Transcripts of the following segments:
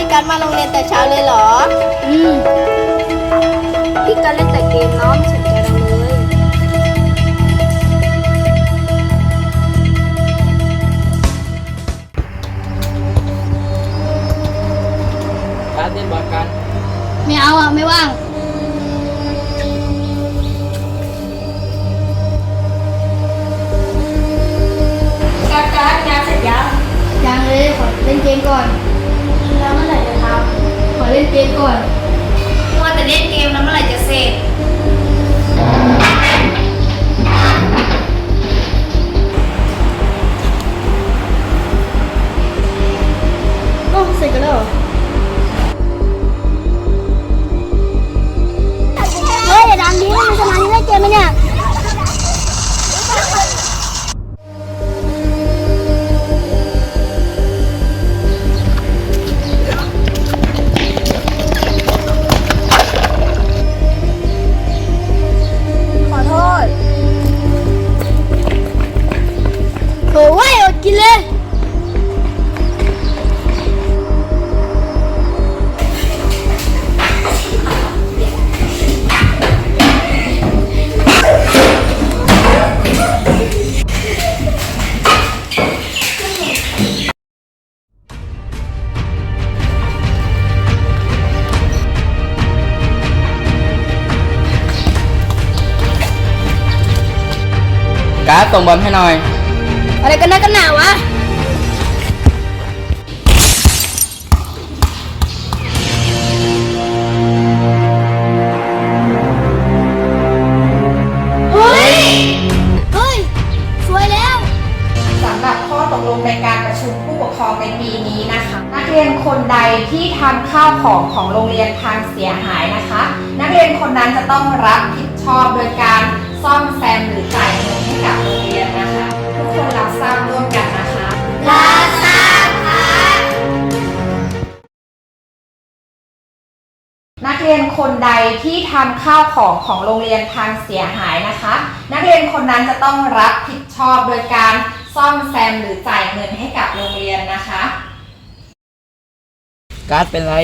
พี่กันมาโรงเรียนแต่เช้าเลยเหรอ อืมพี่กันเล่นแต่เกมเนาะไม่สนใจเราเลยการเล่นบอลกัน ไม่เอาอะไม่ว่าง การการงานเสร็จยังยังเลยขอเล่นเกมก่อน เล่นเกมก่อนำว่าแต่เล่นเกมแล้วเมื่อไหร่จะเสร็จ การ์ดส่งบอลให้หน่อย อะไรกันนะกันหนาวะ เฮ้ย เฮ้ย สวยแล้ว สำหรับข้อตกลงในการประชุมผู้ปกครองในปีนี้นะคะ นักเรียนคนใดที่ทำข้าวของของโรงเรียนพังเสียหายนะคะ นักเรียนคนนั้นจะต้องรับผิดชอบโดยการซ่อมแซมหรือจ่ายเงิน นักเรียนคนใดที่ทำข้าวของของโรงเรียนพังเสียหายนะคะ นักเรียนคนนั้นจะต้องรับผิดชอบโดยการซ่อมแซมหรือจ่ายเงินให้กับโรงเรียนนะคะ การ์ดเป็นไร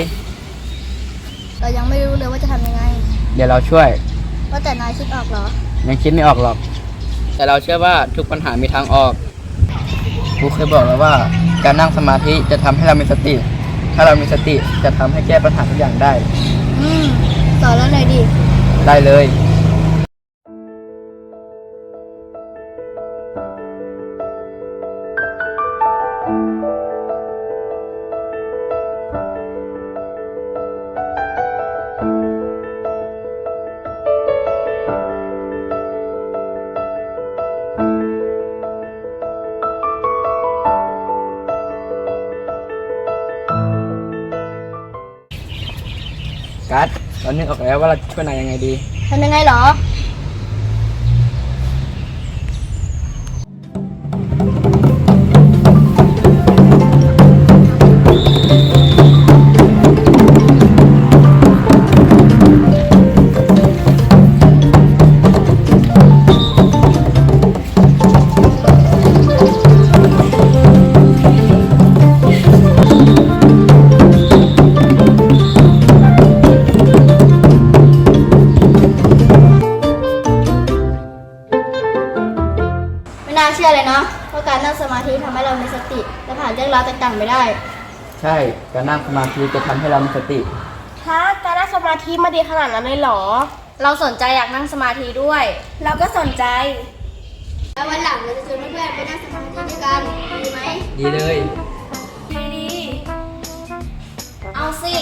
เรายังไม่รู้เลยว่าจะทำยังไง เดี๋ยวเราช่วย ว่าแต่นายคิดออกเหรอ ยังคิดไม่ออกหรอก แต่เราเชื่อว่าทุกปัญหามีทางออกครูเคยบอกแล้วว่า การนั่งสมาธิจะทำให้เรามีสติ ถ้าเรามีสติจะทำให้แก้ปัญหาทุกอย่างได้ อืมสอนแล้วหน่อยดิได้เลย การ์ดเรานึกออกแล้วว่าเราจะช่วยนายยังไงดี ทำยังไงเหรอ เรามีสติและผ่านเรื่องราวต่างๆไปได้ ใช่ การนั่งสมาธิจะทำให้เรามีสติ ฮะการนั่งสมาธิมาดีขนาดนั้นเลยเหรอ เราสนใจอยากนั่งสมาธิด้วย เราก็สนใจ แล้ววันหลังเราจะชวนเพื่อนๆไปนั่งสมาธิด้วยกัน ดีไหม ดีเลยเอาสิ